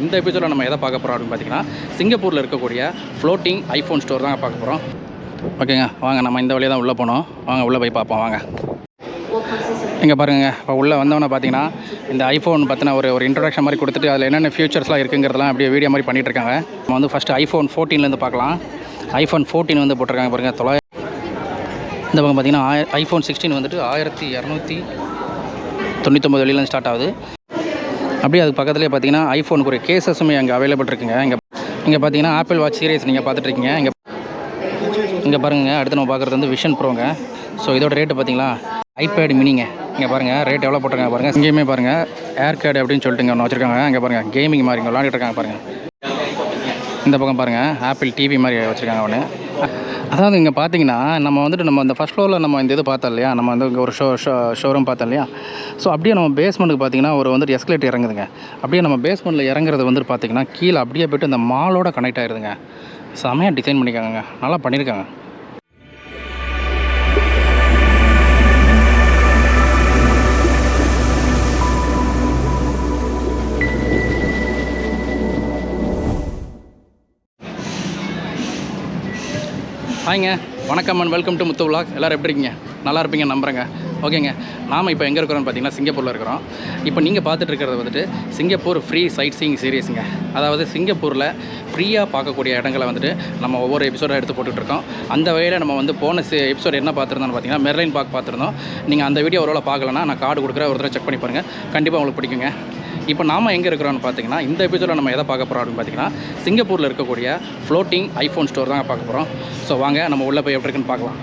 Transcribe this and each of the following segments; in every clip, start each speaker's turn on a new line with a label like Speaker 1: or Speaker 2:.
Speaker 1: இந்த எபிசோடில் நம்ம எதை பார்க்க போகிறோம் அப்படின்னு பார்த்தீங்கன்னா சிங்கப்பூரில் இருக்கக்கூடிய ஃப்ளோட்டிங் ஐஃபோன் ஸ்டோர் தான் பார்க்க போகிறோம் ஓகேங்க வாங்க நம்ம இந்த வழியாக தான் உள்ளே போனோம். வாங்க உள்ளே போய் பார்ப்போம் வாங்க. இங்கே பாருங்க இப்போ உள்ளே வந்தவொன்னே பார்த்தீங்கன்னா இந்த ஐஃபோன் பற்றின ஒரு ஒரு இன்ட்ரடக்ஷன் மாதிரி கொடுத்துட்டு அதில் என்னென்ன ஃபியூச்சர்ஸ்லாம் இருக்குங்கிறதெல்லாம் அப்படியே வீடியோ மாதிரி பண்ணிட்டு இருக்காங்க. நம்ம வந்து ஃபஸ்ட்டு ஐஃபோன் ஃபோர்டீன்லேருந்து பார்க்கலாம். ஐஃபோன் ஃபோர்டீன் வந்து போட்டிருக்காங்க பாருங்கள் தொள்ளாயிரம் இந்த பக்கம் பார்த்தீங்கன்னா ஐஃபோன் சிக்ஸ்டீன் வந்துட்டு ஆயிரத்தி இரநூத்தி தொண்ணூற்றொம்பது வெளியிலேருந்து ஸ்டார்ட் ஆகுது. அப்படியே அதுக்கு பக்கத்துலேயே பார்த்தீங்கன்னா ஐஃபோனுக்கு ஒரு கேசஸுமே அங்கே அவைலபிள் இருக்குங்க. இங்கே இங்கே பார்த்தீங்கன்னா ஆப்பிள் வாட்ச் சீரீஸ் நீங்கள் பார்த்துட்ருக்கீங்க. இங்கே இங்கே பாருங்கள் அடுத்து நம்ம பார்க்குறது வந்து விஷன் ப்ரோங்க ஸோ இதோட ரேட்டு பார்த்தீங்களா? ஐபேட் மினிங்க இங்கே பாருங்கள் ரேட் எவ்வளோ போட்டிருக்காங்க பாருங்கள் இங்கேயுமே பாருங்கள் ஏர் கேடு அப்படின்னு சொல்லிட்டு இங்கே ஒன்று வச்சுருக்காங்க. இங்கே பாருங்கள் கேமிங் மாதிரி இங்கே விளாண்டுட்டு இருக்காங்க பாருங்கள் இந்த பக்கம் பாருங்கள் ஆப்பிள் டிவி மாதிரி வச்சுருக்காங்க ஒன்று அதாவது இங்கே பார்த்தீங்கன்னா நம்ம வந்துட்டு நம்ம இந்த ஃபஸ்ட் ஃப்ளோரில் நம்ம இந்த இது பார்த்தோம் இல்லையா? நம்ம வந்து இங்கே ஒரு ஷோ ஷோ ஷோரூம் பார்த்தோம் இல்லையா? ஸோ அப்படியே நம்ம பேஸ்மெண்ட்டுக்கு பார்த்தீங்கன்னா ஒரு வந்துட்டு எஸ்கலேட் இறங்குதுங்க. அப்படியே நம்ம பேஸ்மெண்ட்டில் இறங்குறது வந்துட்டு பார்த்தீங்கன்னா கீழே அப்படியே போய்ட்டு இந்த மாலோட கனெக்ட் ஆயிருதுங்க. செமையாக டிசைன் பண்ணிக்காங்க நல்லா பண்ணியிருக்காங்க. ஹாய்ங்க. வணக்கம் and welcome to Muthu vlog எல்லோரும் எப்படி இருக்கீங்க? நல்லா இருப்பீங்க நம்புறேங்க. ஓகேங்க. நாம் இப்போ எங்கே இருக்கிறோம்னு பார்த்தீங்கன்னா சிங்கப்பூரில் இருக்கிறோம். இப்போ நீங்கள் பார்த்துட்டு இருக்கிறது வந்துட்டு சிங்கப்பூர் ஃப்ரீ சைட் சீயிங் சீரீஸுங்க அதாவது சிங்கப்பூரில் ஃப்ரீயாக பார்க்கக்கூடிய இடங்களை வந்துட்டு நம்ம ஒவ்வொரு எபிசோடாக எடுத்து போட்டுட்ருக்கோம் அந்த வகையில் நம்ம வந்து போன எபிசோட் என்ன பார்த்துருந்தோம்னு பார்த்தீங்கன்னா மெர்லைன் பார்க் பார்த்துருந்தோம் நீங்கள் அந்த வீடியோ ஒரு பார்க்கலன்னா நான் கார்டு கொடுக்குறேன். ஒரு தடவை செக் பண்ணி பாருங்கள் கண்டிப்பாக உங்களுக்கு பிடிக்குங்க. இப்போ நாம எங்கே இருக்கிறோம்னு பார்த்தீங்கன்னா இந்த எபிசோட நம்ம எதை பார்க்க போகிறோம் அப்படின்னு பார்த்தீங்கன்னா சிங்கப்பூரில் இருக்கக்கூடிய ஃப்ளோட்டிங் ஐஃபோன் ஸ்டோர் தான் பார்க்க போகிறோம் ஸோ வாங்க நம்ம உள்ளே போய் எப்படி இருக்குன்னு பார்க்கலாம்.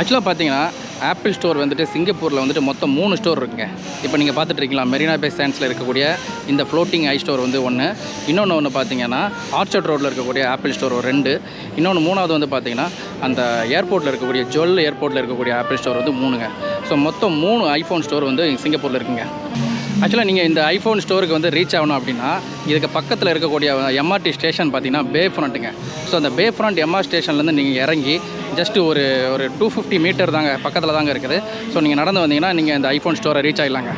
Speaker 1: ஆக்சுவலாக பார்த்தீங்கன்னா ஆப்பிள் ஸ்டோர் வந்துட்டு சிங்கப்பூரில் வந்துட்டு மொத்தம் மூணு ஸ்டோர் இருக்குங்க. இப்போ நீங்கள் பார்த்துட்ருக்கீங்களா மெரினா பே சான்ஸில் இருக்கக்கூடிய இந்த ஃப்ளோட்டிங் ஐ ஸ்டோர் வந்து ஒன்று இன்னொன்று ஒன்று பார்த்தீங்கன்னா ஆர்ச்சர்ட் ரோட்டில் இருக்கக்கூடிய ஆப்பிள் ஸ்டோர் ஒரு ரெண்டு. இன்னொன்று மூணாவது வந்து பார்த்தீங்கன்னா அந்த ஏர்போர்ட்டில் இருக்கக்கூடிய ஜுவல் ஏர்போர்ட்டில் இருக்கக்கூடிய ஆப்பிள் ஸ்டோர் வந்து மூணுங்க. ஸோ மொத்தம் மூணு ஐஃபோன் ஸ்டோர் வந்து சிங்கப்பூரில் இருக்குங்க. ஆக்சுவலாக நீங்கள் இந்த ஐஃபோன் ஸ்டோருக்கு வந்து ரீச் ஆகணும் அப்படின்னா இதுக்கு பக்கத்தில் இருக்கக்கூடிய எம்ஆர்டி ஸ்டேஷன் பார்த்தீங்கன்னா பே ஃப்ரண்ட்டுங்க ஸோ அந்த பே ஃப்ரண்ட் எம்ஆர் ஸ்டேஷன்லேருந்து நீங்கள் இறங்கி ஜஸ்ட் ஒரு ஒரு டூ ஃபிஃப்டி மீட்டர் தாங்க பக்கத்தில் தாங்க இருக்குது. ஸோ நீங்கள் நடந்து வந்தீங்கன்னா நீங்கள் இந்த ஐஃபோன் ஸ்டோரை ரீச் ஆகிடலாங்க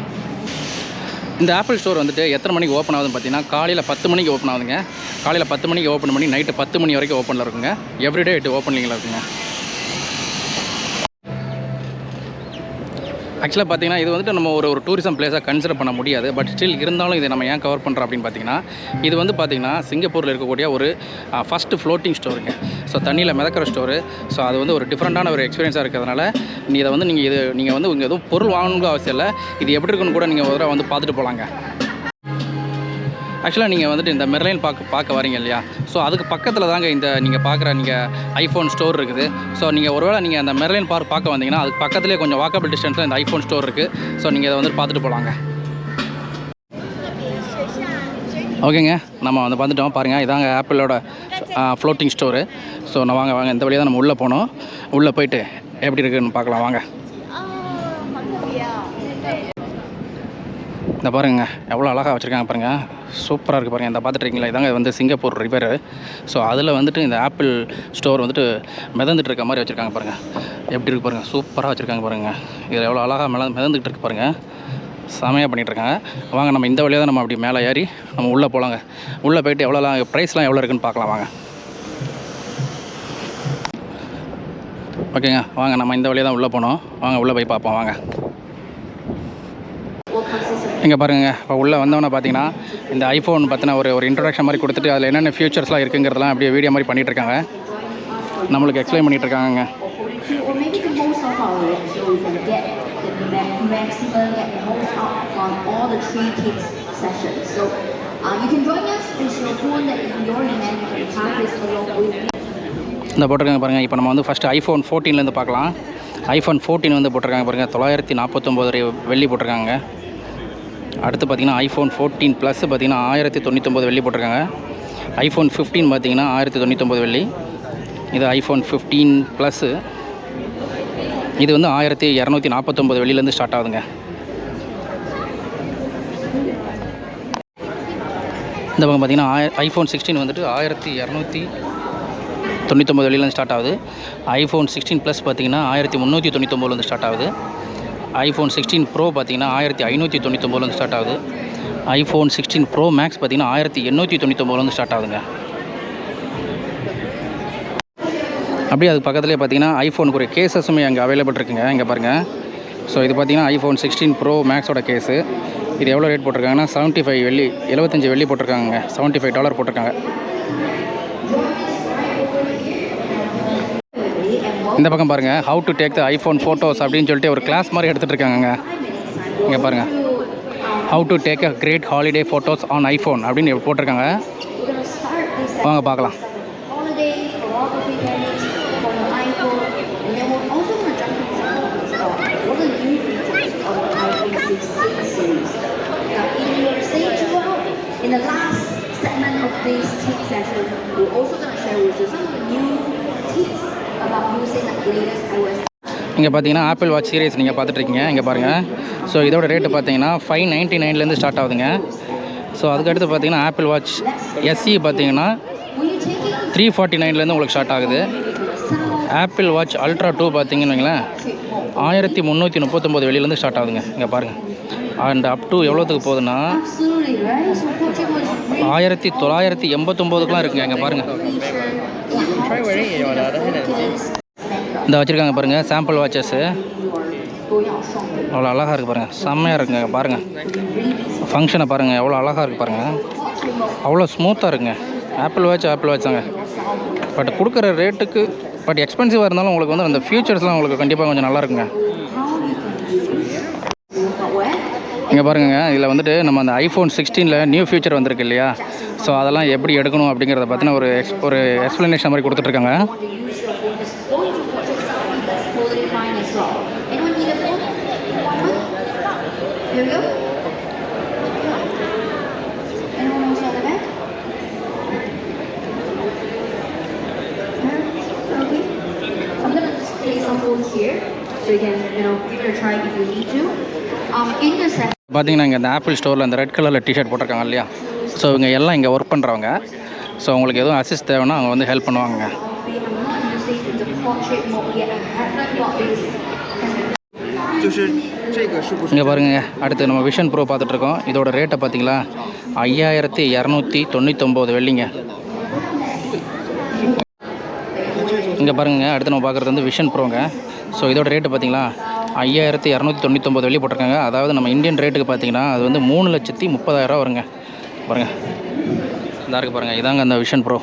Speaker 1: இந்த ஆப்பிள் ஸ்டோர் வந்துட்டு எத்தனை மணிக்கு ஓப்பன் ஆகுதுன்னு பார்த்தீங்கன்னா காலையில் பத்து மணிக்கு ஓப்பன் ஆகுதுங்க. காலையில் பத்து மணிக்கு ஓப்பன் பண்ணி நைட்டு பத்து மணி வரைக்கும் ஓப்பனில் இருக்குங்க. எவ்ரிடே எட்டு ஓப்பனிங்கில் இருக்குங்க. ஆக்சுவலாக பார்த்தீங்கன்னா இது வந்துட்டு நம்ம ஒரு ஒரு டூரிசம் பிளேஸாக கன்சிடர் பண்ண முடியாது. பட் ஸ்டில் இருந்தாலும் இதை நம்ம ஏன் கவர் பண்ணுறோம் அப்படின்னு பார்த்தீங்கன்னா இது வந்து பார்த்தீங்கன்னா சிங்கப்பூரில் இருக்கக்கூடிய ஒரு ஃபஸ்ட்டு ஃப்ளோட்டிங் ஸ்டோருங்க ஸோ தண்ணியில் மிதக்கிற ஸ்டோரு ஸோ அது வந்து ஒரு டிஃப்ரெண்ட்டான ஒரு எக்ஸ்பீரியன்ஸாக இருக்கிறதுனால நீ இதை வந்து நீங்கள் இது நீங்கள் வந்து இங்கே எதுவும் பொருள் வாங்கணுங்கிற அவசியம் இல்லை. இது எப்படி இருக்குன்னு கூட நீங்கள் ஒரு தடவை வந்து பார்த்துட்டு போகலாங்க ஆக்சுவலாக நீங்கள் வந்துட்டு இந்த மெர்லைன் பார்க்க பார்க்க வரீங்க இல்லையா? ஸோ அதுக்கு பக்கத்தில் தாங்க இந்த நீங்கள் பார்க்குற நீங்கள் ஐஃபோன் ஸ்டோர் இருக்குது. ஸோ நீங்கள் ஒருவேளை நீங்கள் அந்த மெர்லைன் பார்க் பார்க்க வந்தீங்கன்னா அதுக்கு பக்கத்துலேயே கொஞ்சம் வாக்கபிள் டிஸ்டன்ஸில் இந்த ஐஃபோன் ஸ்டோர் இருக்குது ஸோ நீங்கள் இதை வந்துட்டு பார்த்துட்டு போகலாங்க ஓகேங்க நம்ம வந்து வந்துட்டோம். பாருங்கள் இதாங்க ஆப்பிளோட ஃப்ளோட்டிங் ஸ்டோரு ஸோ நான் வாங்க வாங்க. இந்த வழியாக தான் நம்ம உள்ளே போனோம். உள்ளே போயிட்டு எப்படி இருக்குதுன்னு பார்க்கலாம். வாங்க. இந்த பாருங்க எவ்வளோ அழகாக வச்சுருக்காங்க பாருங்கள் சூப்பராக இருக்குது பாருங்கள் இந்த பார்த்துட்ருக்கீங்களா இதாங்க வந்து சிங்கப்பூர் ரிவர் ஸோ அதில் வந்துட்டு இந்த ஆப்பிள் ஸ்டோர் வந்துட்டு மிதந்துட்டு இருக்க மாதிரி வச்சுருக்காங்க பாருங்கள் எப்படி இருக்கு பாருங்கள் சூப்பராக வச்சுருக்காங்க பாருங்கள் இதில் எவ்வளோ அழகாக மித மிதந்துட்டு இருக்கு பாருங்கள் செமையாக பண்ணிகிட்ருக்காங்க வாங்க நம்ம இந்த வழியாக தான் நம்ம அப்படி மேலே ஏறி நம்ம உள்ளே போகலாங்க உள்ளே போயிட்டு எவ்வளோலாம் ப்ரைஸ்லாம் எவ்வளோ இருக்குன்னு பார்க்கலாம் வாங்க. ஓகேங்க வாங்க நம்ம இந்த வழியாக தான் உள்ளே போனோம். வாங்க உள்ளே போய் பார்ப்போம். வாங்க. இங்கே பாருங்க இப்போ உள்ளே வந்தவொன்னே பார்த்தீங்கன்னா இந்த ஐஃபோன் பற்றின ஒரு ஒரு இன்ட்ரடக்ஷன் மாதிரி கொடுத்துட்டு அதில் என்னென்ன ஃபியூச்சர்ஸ்லாம் இருக்குங்கிறதெல்லாம் அப்படியே வீடியோ மாதிரி பண்ணிகிட்டு இருக்காங்க. நம்மளுக்கு எக்ஸ்பிளைன்
Speaker 2: பண்ணிகிட்ருக்காங்க
Speaker 1: இந்த போட்டிருக்காங்க பாருங்கள் இப்போ நம்ம வந்து ஃபஸ்ட்டு ஐஃபோன் ஃபோர்டீன்லேருந்து பார்க்கலாம். ஐஃபோன் ஃபோர்டீன் வந்து போட்டிருக்காங்க பாருங்கள் தொள்ளாயிரத்தி நாற்பத்தொம்போது வெள்ளி போட்டிருக்காங்க. அடுத்து பார்த்தீங்கன்னா ஐஃபோன் ஃபோர்டீன் ப்ளஸ் பார்த்தீங்கன்னா ஆயிரத்தி தொண்ணூற்றொம்பது வெள்ளி போட்டிருக்காங்க. ஐஃபோன் ஃபிஃப்டீன் பார்த்தீங்கன்னா ஆயிரத்தி தொண்ணூத்தொம்பது வெள்ளி. இது ஐஃபோன் ஃபிஃப்டீன் ப்ளஸ்ஸு இது வந்து ஆயிரத்தி இரநூத்தி நாற்பத்தொம்பது வெள்ளிலேருந்து ஸ்டார்ட் ஆகுதுங்க. இந்த பக்கம் பார்த்தீங்கன்னா ஆய ஐஃபோன் சிக்ஸ்டீன் வந்துட்டு ஆயிரத்தி இரநூத்தி தொண்ணூற்றொம்பது வெளியிலேருந்து ஸ்டார்ட் ஆகுது. ஐஃபோன் சிக்ஸ்டீன் ப்ளஸ் பார்த்தீங்கன்னா ஆயிரத்தி முந்நூற்றி தொண்ணூற்றொம்பதுலேருந்து ஸ்டார்ட் ஆகுது. ஐஃபோன் சிக்ஸ்டீன் ப்ரோ பார்த்தீங்கன்னா ஆயிரத்தி ஐநூற்றி தொண்ணூற்றொம்பதுலேருந்து ஸ்டார்ட் ஆகுது. ஐஃபோன் சிக்ஸ்டீன் ப்ரோ மேக்ஸ் பார்த்தீங்கன்னா ஆயிரத்தி எண்ணூற்றி தொண்ணூற்றொம்பதுலேருந்து ஸ்டார்ட் ஆகுதுங்க. அப்படியே அது பக்கத்துலேயே பார்த்தீங்கன்னா ஐஃபோனுக்குரிய கேசஸுமே அங்கே அவைலபிள் இருக்குங்க. இங்கே பாருங்கள் ஸோ இது பார்த்தீங்கன்னா ஐஃபோன் சிக்ஸ்டீன் ப்ரோ மேக்ஸோட கேஸு இது எவ்வளோ ரேட் போட்டிருக்காங்கன்னா செவன்ட்டி ஃபைவ் வெள்ளி எழுபத்தஞ்சு வெள்ளி போட்டிருக்காங்க செவன்ட்டி ஃபைவ் டாலர் போட்டிருக்காங்க. இந்த பக்கம் பாருங்கள் how to take the iPhone photos அப்படின்னு சொல்லிட்டு ஒரு கிளாஸ் மாதிரி எடுத்துகிட்டு இருக்காங்க இங்கே பாருங்கள் how to take a great holiday photos on iPhone அப்படின்னு போட்டிருக்காங்க வாங்க பார்க்கலாம்
Speaker 2: In the last segment of this tip session, we're also going to share with you some of the new tips
Speaker 1: இங்கே பார்த்தீங்கன்னா ஆப்பிள் வாட்ச் சீரியஸ் நீங்கள் பார்த்துட்ருக்கீங்க இங்கே பாருங்கள் ஸோ இதோட ரேட்டு பார்த்தீங்கன்னா ஃபைவ் நைன்ட்டி நைன்லேருந்து ஸ்டார்ட் ஆகுதுங்க. ஸோ அதுக்கடுத்து பார்த்தீங்கன்னா ஆப்பிள் வாட்ச் எஸ்சி பார்த்தீங்கன்னா த்ரீ ஃபார்ட்டி நைன்லேருந்து உங்களுக்கு ஸ்டார்ட் ஆகுது. ஆப்பிள் வாட்ச் அல்ட்ரா டூ பார்த்தீங்கன்னு வைங்களேன் ஆயிரத்தி முந்நூற்றி முப்பத்தொம்போது வெளியிலேருந்து ஸ்டார்ட் ஆகுதுங்க. இங்கே பாருங்கள் அண்ட் அப் டூ எவ்வளோத்துக்கு போகுதுன்னா ஆயிரத்தி தொள்ளாயிரத்தி எண்பத்தொம்போதுக்குலாம் இருக்குங்க. இங்கே பாருங்கள் இந்த வச்சுருக்காங்க பாருங்கள் சாம்பிள் வாட்சஸ்ஸு அவ்வளோ அழகாக இருக்குது பாருங்கள் செம்மையாக இருக்குங்க. பாருங்கள் ஃபங்க்ஷனை பாருங்கள் எவ்வளோ அழகாக இருக்குது பாருங்கள் அவ்வளோ ஸ்மூத்தாக இருக்குங்க. ஆப்பிள் வாட்ச் ஆப்பிள் வாட்ச் தாங்க. பட் கொடுக்குற ரேட்டுக்கு பட் எக்ஸ்பென்சிவாக இருந்தாலும் உங்களுக்கு வந்து அந்த ஃபியூச்சர்ஸ்லாம் உங்களுக்கு கண்டிப்பாக கொஞ்சம் நல்லா இருக்குங்க இங்கே பாருங்க இதில் வந்துட்டு நம்ம அந்த ஐஃபோன் சிக்ஸ்டீனில் நியூ ஃபியூச்சர் வந்திருக்கு இல்லையா? ஸோ அதெல்லாம் எப்படி எடுக்கணும் அப்படிங்கிறத பற்றின ஒரு எக்ஸ் ஒரு எக்ஸ்ப்ளனேஷன் மாதிரி கொடுத்துட்ருக்காங்க.
Speaker 2: Here we go. here. So you can, you know, give it a try if you need to. Um, in the second
Speaker 1: பார்த்தீங்கன்னா இங்கே இந்த ஆப்பிள் ஸ்டோரில் அந்த ரெட் கலரில் டிஷர்ட் போட்டிருக்காங்க இல்லையா? ஸோ இவங்க எல்லாம் இங்கே ஒர்க் பண்ணுறவங்க ஸோ அவங்களுக்கு எதுவும் அசிஸ்ட் தேவைன்னா அவங்க வந்து ஹெல்ப் பண்ணுவாங்க இங்கே பாருங்க அடுத்து நம்ம விஷன் ப்ரோ பார்த்துட்ருக்கோம். இதோட ரேட்டை பார்த்தீங்களா ஐயாயிரத்தி இரநூத்தி தொண்ணூத்தொம்பது வெள்ளிங்க. இங்கே பாருங்க அடுத்து நம்ம பார்க்குறது வந்து விஷன் ப்ரோங்க ஸோ இதோட ரேட்டு பார்த்தீங்களா? ஐயாயிரத்தி இரநூத்தி தொண்ணூத்தொம்பது வெளியே போட்டிருக்காங்க. அதாவது நம்ம இந்தியன் ரேட்டுக்கு பார்த்தீங்கன்னா அது வந்து மூணு லட்சத்தி முப்பதாயிரரூவா வருங்க. பாருங்கள் இதாக இருக்குது பாருங்கள் இதாங்க அந்த விஷன் ப்ரோ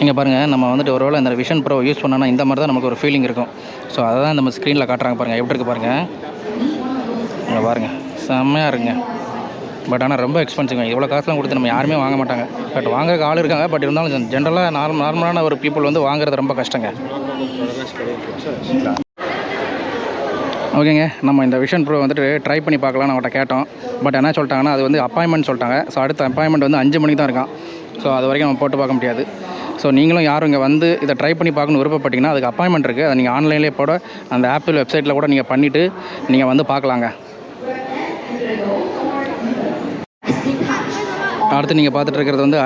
Speaker 1: இங்கே பாருங்கள் நம்ம வந்துட்டு ஒருவேளை இந்த விஷன் ப்ரோ யூஸ் பண்ணோன்னா இந்த மாதிரி தான் நமக்கு ஒரு ஃபீலிங் இருக்கும். ஸோ அதை தான் நம்ம ஸ்க்ரீனில் காட்டுறாங்க பாருங்கள் எப்படி இருக்குது பாருங்கள் இங்கே பாருங்கள் செம்மையாக இருக்குங்க. பட் ஆனால் ரொம்ப எக்ஸ்பென்சிவ் இவ்வளோ காசுலாம் கொடுத்து நம்ம யாருமே வாங்க மாட்டாங்க. பட் வாங்குறதுக்கு ஆள் இருக்காங்க. பட் இருந்தாலும் ஜென்ரலாக நார்மல் நார்மலான ஒரு பீப்புள் வந்து வாங்குறது ரொம்ப கஷ்டங்க. ஓகேங்க. நம்ம இந்த விஷன் ப்ரோ வந்துட்டு ட்ரை பண்ணி பார்க்கலாம்னு அவட்ட கேட்டோம். பட் என்ன சொல்லிட்டாங்கன்னா அது வந்து அப்பாயின்மெண்ட் சொல்லிட்டாங்க. ஸோ அடுத்த அப்பாயின்மெண்ட் வந்து அஞ்சு மணிக்கு தான் இருக்கான். ஸோ அது வரைக்கும் நம்ம போட்டு பார்க்க முடியாது. ஸோ நீங்களும் யாரும் இங்கே வந்து இதை ட்ரை பண்ணி பார்க்கணும்னு விருப்பப்பட்டீங்கன்னா அதுக்கு அப்பாயின்மெண்ட் இருக்குது அதை நீங்கள் ஆன்லைன்லேயே போட அந்த ஆப்பிள் வெப்சைட்டில் கூட நீங்கள் பண்ணிவிட்டு நீங்கள் வந்து பார்க்கலாங்க. அடுத்து நீங்கள் பார்த்துட்டு இருக்கிறது வந்து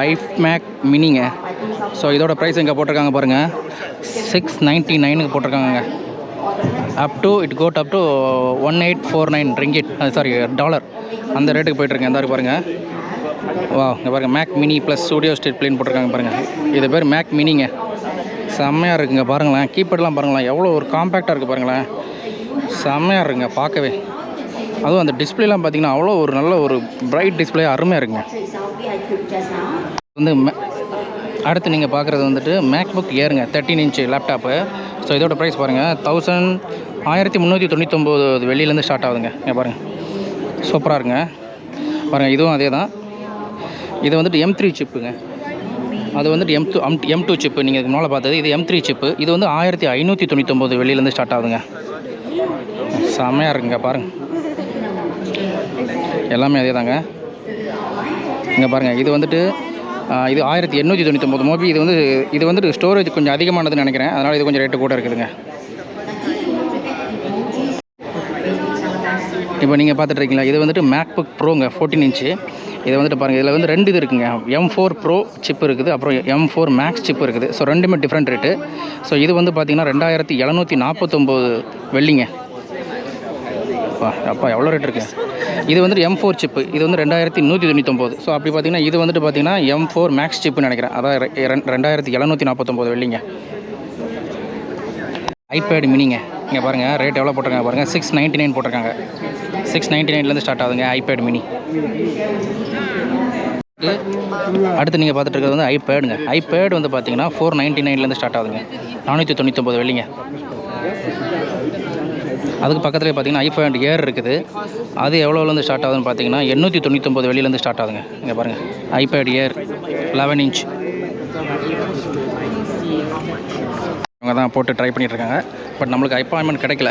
Speaker 1: மேக் மினிங்க. ஸோ இதோட ப்ரைஸ் இங்கே போட்டிருக்காங்க பாருங்கள் சிக்ஸ் நைன்ட்டி நைனுக்கு போட்டிருக்காங்க up to it got up to one eight four nine ringgit sorry dollar அந்த ரேட்டுக்கு போயிட்டுருக்கேன் எந்த பாருங்கள் வா இங்கே பாருங்கள் Mac mini plus studio state plane போட்டிருக்காங்க பாருங்கள் இது பேர் மேக் மினிங்க செம்மையாக இருக்குங்க. பாருங்களேன். கீபேட்லாம் பாருங்களேன். எவ்வளோ ஒரு காம்பேக்டாக இருக்குது பாருங்களேன். செம்மையாக இருக்குங்க. பார்க்கவே. அதுவும் அந்த டிஸ்பிளேலாம் பார்த்தீங்கன்னா அவ்வளோ ஒரு நல்ல ஒரு பிரைட் டிஸ்பிளே அருமையாக இருக்குங்க. வந்து மே- அடுத்து நீங்கள் பார்க்குறது வந்துட்டு மேக்புக் ஏறுங்க தேர்ட்டின் இன்ச்சு லேப்டாப்பு ஸோ இதோட ப்ரைஸ் பாருங்கள் தௌசண்ட் ஆயிரத்தி முந்நூற்றி தொண்ணூத்தொம்பது வெளியிலேருந்து ஸ்டார்ட் ஆகுதுங்க. இங்கே பாருங்கள் சூப்பராக இருக்குங்க. பாருங்கள் இதுவும் அதே தான் இது வந்துட்டு எம் த்ரீ சிப்புங்க அது வந்துட்டு M two M two chip நீங்கள் இதுக்கு மேலே பார்த்தது. இது எம் த்ரீ சிப்பு இது வந்து ஆயிரத்தி ஐநூற்றி தொண்ணூத்தொம்பது வெளியிலேருந்து ஸ்டார்ட் ஆகுதுங்க. செம்மையாக இருக்குங்க பாருங்கள் எல்லாமே அதே தாங்க. இங்கே பாருங்கள் இது வந்துட்டு இது ஆயிரத்தி எண்ணூற்றி தொண்ணூத்தொம்பது மோபி. இது வந்து இது வந்துட்டு ஸ்டோரேஜ் கொஞ்சம் அதிகமானதுன்னு நினைக்கிறேன். அதனால் இது கொஞ்சம் ரேட்டு கூட இருக்குதுங்க. இப்போ நீங்கள் பார்த்துட்டு இருக்கீங்களா? இது வந்துட்டு மேக் புக் ப்ரோங்க ஃபோர்டீன் இன்ச்சு இதை வந்துட்டு பாருங்கள் இதில் வந்து ரெண்டு இது இருக்குங்க. எம் ஃபோர் ப்ரோ சிப் இருக்குது அப்புறம் எம் ஃபோர் மேக்ஸ் சிப் இருக்குது. ஸோ ரெண்டுமே டிஃப்ரெண்ட் ரேட்டு ஸோ இது வந்து பார்த்திங்கன்னா ரெண்டாயிரத்தி எழுநூற்றி நாற்பத்தொம்போது வெள்ளிங்க. அப்பா அப்பா எவ்வளோ ரேட் இருக்குது இது வந்துட்டு எம் ஃபோர் சிப்பு இது வந்து ரெண்டாயிரத்தி நூற்றி தொண்ணூத்தொம்பது. ஸோ அப்படி பார்த்தீங்கன்னா இது வந்துட்டு பார்த்தீங்கன்னா எம் ஃபோர் மேக்ஸ் சிப்புன்னு நினைக்கிறேன். அதான் ரெ- ரெண்டாயிரத்தி எழுநூற்றி நாற்பத்தொம்போது வெள்ளிங்க. ஐபேடு மினிங்க இங்கே பாருங்கள் ரேட் எவ்வளோ போட்டிருக்காங்க பாருங்கள் சிக்ஸ் நைன்ட்டி நைன் போட்டிருக்காங்க சிக்ஸ் நைன்ட்டி நைன்லேருந்து ஸ்டார்ட் ஆகுதுங்க ஐபேடு மினி அடுத்து நீங்கள் பார்த்துட்டு இருக்கிறது வந்து ஐபேடுங்க ஐபேடு வந்து பார்த்தீங்கன்னா ஃபோர் நைன்ட்டி நைன்லேருந்து ஸ்டார்ட் ஆகுதுங்க. நானூற்றி தொண்ணூத்தொம்பது வெள்ளிங்க. அதுக்கு பக்கத்துலேயே பார்த்தீங்கன்னா ஐஃபோன் ஏர் இருக்குது. அது எவ்வளோலேருந்து ஸ்டார்ட் ஆகுதுன்னு பார்த்தீங்கன்னா எண்ணூற்றி தொண்ணூத்தொம்பது வெளியிலேருந்து ஸ்டார்ட் ஆகுதுங்க. இங்கே பாருங்கள் ஐபேட் ஏர் லெவன் இன்ச் அவங்க தான் போட்டு ட்ரை பண்ணிகிட்ருக்காங்க இருக்காங்க பட் நம்மளுக்கு அப்பாயின்மெண்ட் கிடைக்கல.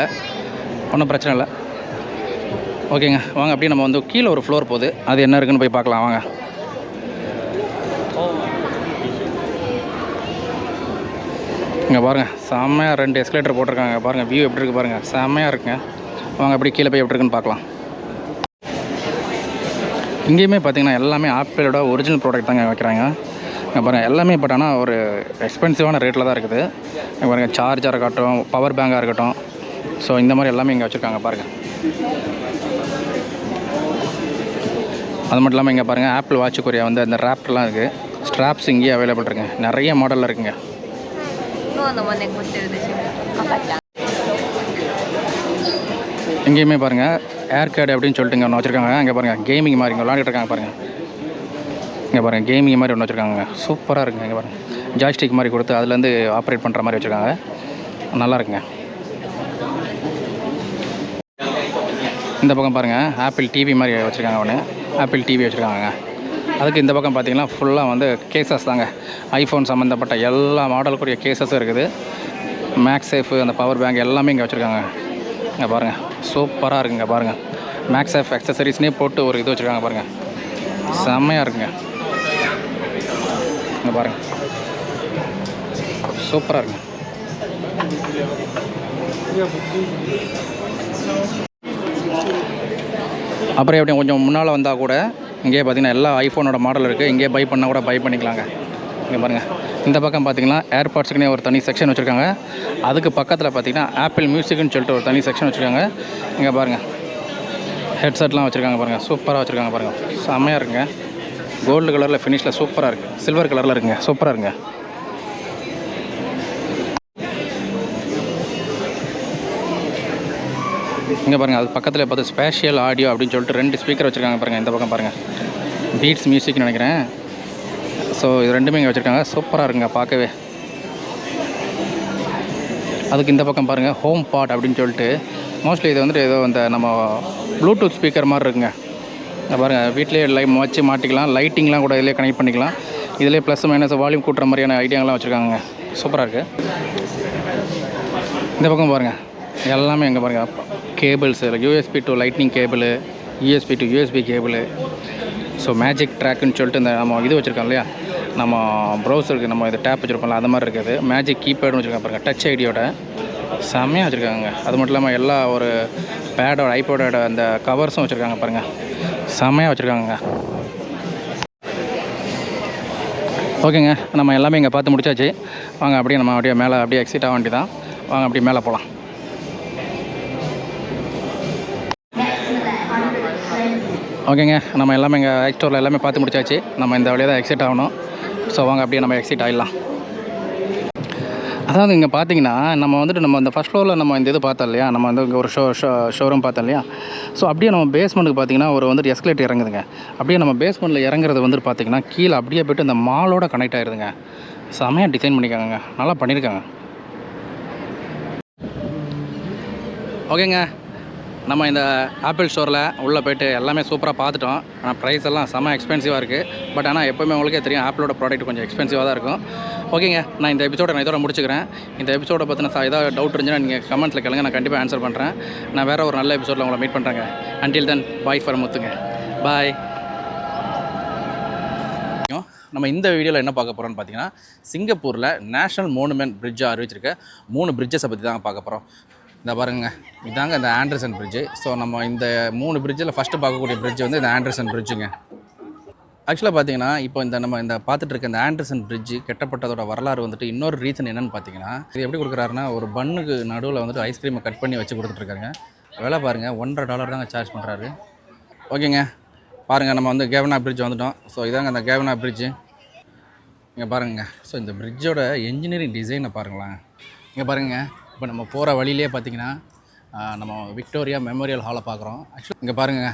Speaker 1: ஒன்றும் பிரச்சனை இல்லை. ஓகேங்க வாங்க அப்படியே நம்ம வந்து கீழே ஒரு ஃப்ளோர் போகுது. அது என்ன இருக்குன்னு போய் பார்க்கலாம். வாங்க. இங்கே பாருங்கள் செம்மையாக ரெண்டு எஸ்கலேட்டர் போட்டிருக்காங்க. பாருங்கள் வியூ எப்படி இருக்குது பாருங்கள் செம்மையாக இருக்குங்க. வாங்க அப்படி கீழே போய் எப்படி இருக்குன்னு பார்க்கலாம். இங்கேயுமே பார்த்தீங்கன்னா எல்லாமே ஆப்பிளோட ஒரிஜினல் ப்ராடக்ட் தாங்க வைக்கிறாங்க. இங்கே பாருங்கள் எல்லாமே பட் ஆனால் ஒரு எக்ஸ்பென்சிவான ரேட்டில் தான் இருக்குது. இங்கே பாருங்கள் சார்ஜாக இருக்கட்டும் பவர் பேங்காக இருக்கட்டும். ஸோ இந்த மாதிரி எல்லாமே இங்கே வச்சுருக்காங்க பாருங்கள் அது மட்டும் இல்லாமல் இங்கே பாருங்கள் ஆப்பிள் வாட்சுக்குரிய வந்து அந்த ரேப்லாம் இருக்குது ஸ்ட்ராப்ஸ் இங்கேயே அவைலபிள் இருக்குங்க. நிறைய மாடலில் இருக்குங்க.
Speaker 3: இன்னும் அந்த
Speaker 1: எங்கேயுமே பாருங்கள் ஏர் கேர்டு அப்படின்னு சொல்லிட்டு ஒன்று வச்சுருக்காங்க. இங்கே பாருங்கள் கேமிங் மாதிரி இங்கே விளாண்டுட்டு இருக்காங்க பாருங்கள் இங்கே பாருங்கள் கேமிங் மாதிரி ஒன்று வச்சுருக்காங்க. சூப்பராக இருக்குங்க இங்கே பாருங்கள் ஜாய்ஸ்டிக் மாதிரி கொடுத்து அதுலேருந்து ஆப்ரேட் பண்ணுற மாதிரி வச்சுருக்காங்க. நல்லா இருக்குங்க. இந்த பக்கம் பாருங்கள் ஆப்பிள் டிவி மாதிரி வச்சுருக்காங்க ஒன்று ஆப்பிள் டிவி வச்சுருக்காங்க அதுக்கு இந்த பக்கம் பார்த்தீங்கன்னா ஃபுல்லாக வந்து கேசஸ் தாங்க. ஐஃபோன் சம்மந்தப்பட்ட எல்லா மாடலுக்குரிய கேசஸும் இருக்குது. மேக்ஸ் சேஃபு அந்த பவர் பேங்க் எல்லாமே இங்கே வச்சுருக்காங்க. இங்கே பாருங்கள் சூப்பராக இருக்குங்க பாருங்கள் மேக்ஸ் சேஃப் அக்சசரிஸ்னே போட்டு ஒரு இது வச்சுருக்காங்க பாருங்கள் செம்மையாக இருக்குங்க. இங்கே பாருங்கள் சூப்பராக இருக்குங்க. அப்புறம் எப்படி கொஞ்சம் முன்னால் வந்தால் கூட இங்கேயே பார்த்தீங்கன்னா எல்லா ஐஃபோனோட மாடல் இருக்குது இங்கேயே பை பண்ணால் கூட பை பண்ணிக்கலாங்க. இங்கே பாருங்கள் இந்த பக்கம் பார்த்திங்கன்னா ஏர்பாட்ஸுக்குனே ஒரு தனி செக்ஷன் வச்சுருக்காங்க. அதுக்கு பக்கத்தில் பார்த்தீங்கன்னா ஆப்பிள் மியூசிக்னு சொல்லிட்டு ஒரு தனி செக்ஷன் வச்சுருக்காங்க. இங்கே பாருங்கள் ஹெட்செட்லாம் வச்சுருக்காங்க பாருங்கள் சூப்பராக வச்சுருக்காங்க பாருங்கள் செம்மையாக இருக்குங்க. கோல்டு கலரில் ஃபினிஷில் சூப்பராக இருக்குது சில்வர் கலரில் இருக்குங்க. சூப்பராக இருக்குங்க. இங்கே பாருங்கள் அது பக்கத்தில் பார்த்து ஸ்பேஷியல் ஆடியோ அப்படின்னு சொல்லிட்டு ரெண்டு ஸ்பீக்கர் வச்சுருக்காங்க பாருங்கள் இந்த பக்கம் பாருங்கள் பீட்ஸ் மியூசிக்னு நினைக்கிறேன். ஸோ இது ரெண்டுமே இங்கே வச்சுருக்காங்க. சூப்பராக இருக்குங்க பார்க்கவே. அதுக்கு இந்த பக்கம் பாருங்கள் ஹோம் பாட் அப்படின்னு சொல்லிட்டு. மோஸ்ட்லி இது வந்துட்டு ஏதோ இந்த நம்ம ப்ளூடூத் ஸ்பீக்கர் மாதிரி இருக்குங்க. பாருங்கள் வீட்டிலேயே லை வச்சு மாட்டிக்கலாம். லைட்டிங்லாம் கூட இதிலே கனெக்ட் பண்ணிக்கலாம். இதிலே ப்ளஸ் மைனஸ் வால்யூம் கூட்டுற மாதிரியான ஐடியாங்கெலாம் வச்சுருக்காங்க. சூப்பராக இருக்குது இந்த பக்கம் பாருங்கள் எல்லாமே எங்கே பாருங்கள் cables USB to lightning cable USB to USB cable so magic ட்ராக்குன்னு சொல்லிட்டு இந்த நம்ம இது வச்சுருக்கோம் இல்லையா? நம்ம ப்ரௌசருக்கு நம்ம இது டேப் வச்சுருப்போம்ல அது மாதிரி இருக்குது. மேஜிக் கீபேடுன்னு வச்சுருக்காங்க பாருங்கள் டச் ஐடியோட செம்மையாக வச்சுருக்காங்க. அது மட்டும் இல்லாமல் எல்லா ஒரு பேடோட ஐபேடோட அந்த கவர்ஸும் வச்சுருக்காங்க பாருங்கள் செம்மையாக வச்சுருக்காங்க ஓகேங்க நம்ம எல்லாமே இங்கே பார்த்து முடிச்சாச்சு. வாங்க அப்படியே நம்ம அப்படியே மேலே அப்படியே எக்ஸிட் ஆக வேண்டியதான் வாங்க அப்படியே மேலே போகலாம். ஓகேங்க நம்ம எல்லாமே இங்கே ஸ்டோரில் எல்லாமே பார்த்து முடிச்சாச்சு. நம்ம இந்த வழியாக தான் எக்ஸிட் ஆகணும். ஸோ வாங்க அப்படியே நம்ம எக்ஸிட் ஆகிடலாம் அதாவது இங்கே பார்த்தீங்கன்னா நம்ம வந்துட்டு நம்ம இந்த ஃபஸ்ட் ஃப்ளோரில் நம்ம இந்த இது பார்த்தோம் இல்லையா? நம்ம வந்து இங்கே ஒரு ஷோ ஷோ ஷோரூம் பார்த்தோம் இல்லையா? ஸோ அப்படியே நம்ம பேஸ்மெண்ட்டுக்கு பார்த்தீங்கன்னா ஒரு வந்துட்டு எஸ்கலேட் இறங்குதுங்க. அப்படியே நம்ம பேஸ்மெண்ட்டில் இறங்குறது வந்துட்டு பார்த்தீங்கன்னா கீழே அப்படியே போய்ட்டு இந்த மாலோட கனெக்ட் ஆயிருதுங்க. செமையாக டிசைன் பண்ணியிருக்காங்க நல்லா பண்ணியிருக்காங்க. ஓகேங்க. நம்ம இந்த ஆப்பிள் ஸ்டோரில் உள்ளே போயிட்டு எல்லாமே சூப்பராக பார்த்துட்டோம். ஆனால் ப்ரைஸ் எல்லாம் செம்ம எக்ஸ்பென்சிவாக இருக்குது பட் ஆனால் எப்போவுமே உங்களுக்கே தெரியும் ஆப்பிளோட ப்ராடக்ட் கொஞ்சம் எக்ஸ்பென்சிவாக தான் இருக்கும். ஓகேங்க நான் இந்த எபிசோட நான் இதோட முடிச்சுக்கிறேன். இந்த எபிசோட பற்றின ஏதாவது டவுட் இருந்துச்சுன்னா நீங்கள் கமெண்ட்டில் கேளுங்க. நான் கண்டிப்பாக ஆன்சர் பண்ணுறேன் நான் வேறு ஒரு நல்ல எபிசோடில் உங்களை மீட் பண்ணுறேங்க அன்டில் தென் பாய் ஃபார் முத்துங்க பாய் நம்ம இந்த வீடியோவில் என்ன பார்க்க போகிறோம்னு பார்த்தீங்கன்னா சிங்கப்பூரில் நேஷனல் மோனுமெண்ட் பிரிட்ஜாக அறிவிச்சிருக்க மூணு பிரிட்ஜஸை பற்றி தான் பார்க்க போகிறோம் இந்த பாருங்க இதாங்க இந்த ஆண்டர்சன் பிரிட்ஜு ஸோ நம்ம இந்த மூணு பிரிட்ஜில் ஃபஸ்ட்டு பார்க்கக்கூடிய பிரிட்ஜ் வந்து இந்த ஆண்டர்சன் பிரிட்ஜுங்க ஆக்சுவலாக பார்த்தீங்கன்னா இப்போ இந்த நம்ம இந்த பார்த்துட்டு இருக்க இந்த ஆண்டர்சன் பிரிட்ஜ் கெட்டப்பட்டதோட வரலாறு வந்துட்டு இன்னொரு ரீசன் என்னென்னு பார்த்தீங்கன்னா இது எப்படி கொடுக்குறாருன்னா ஒரு பன்னுக்கு நடுவில் வந்துட்டு ஐஸ்கிரீமை கட் பண்ணி வச்சு கொடுத்துட்ருக்காங்க விலை பாருங்கள் ஒன்றரை டாலர் தாங்க சார்ஜ் பண்ணுறாரு ஓகேங்க பாருங்கள் நம்ம வந்து கேவனா பிரிட்ஜ் வந்துட்டோம். ஸோ இதாங்க அந்த கேவனா பிரிட்ஜு இங்கே பாருங்க. ஸோ இந்த பிரிட்ஜோட என்ஜினியரிங் டிசைனை பாருங்களேன். இங்கே பாருங்க. இப்போ நம்ம போகிற வழியிலே பார்த்தீங்கன்னா நம்ம விக்டோரியா மெமோரியல் ஹாலை பார்க்குறோம். ஆக்சுவலி இங்கே பாருங்க.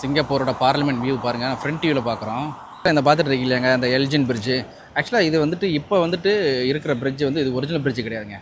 Speaker 1: சிங்கப்பூரோட பார்லிமெண்ட் வியூ பாருங்கள் ஃப்ரண்ட் வியூவில் பார்க்குறோம். இந்த பார்த்துட்டு இருக்கீங்களேங்க அந்த எல்ஜின் பிரிட்ஜு ஆக்சுவலாக இது வந்துட்டு இப்போ வந்துட்டு இருக்கிற பிரிட்ஜ் வந்து இது ஒரிஜினல் பிரிட்ஜ் கிடையாதுங்க.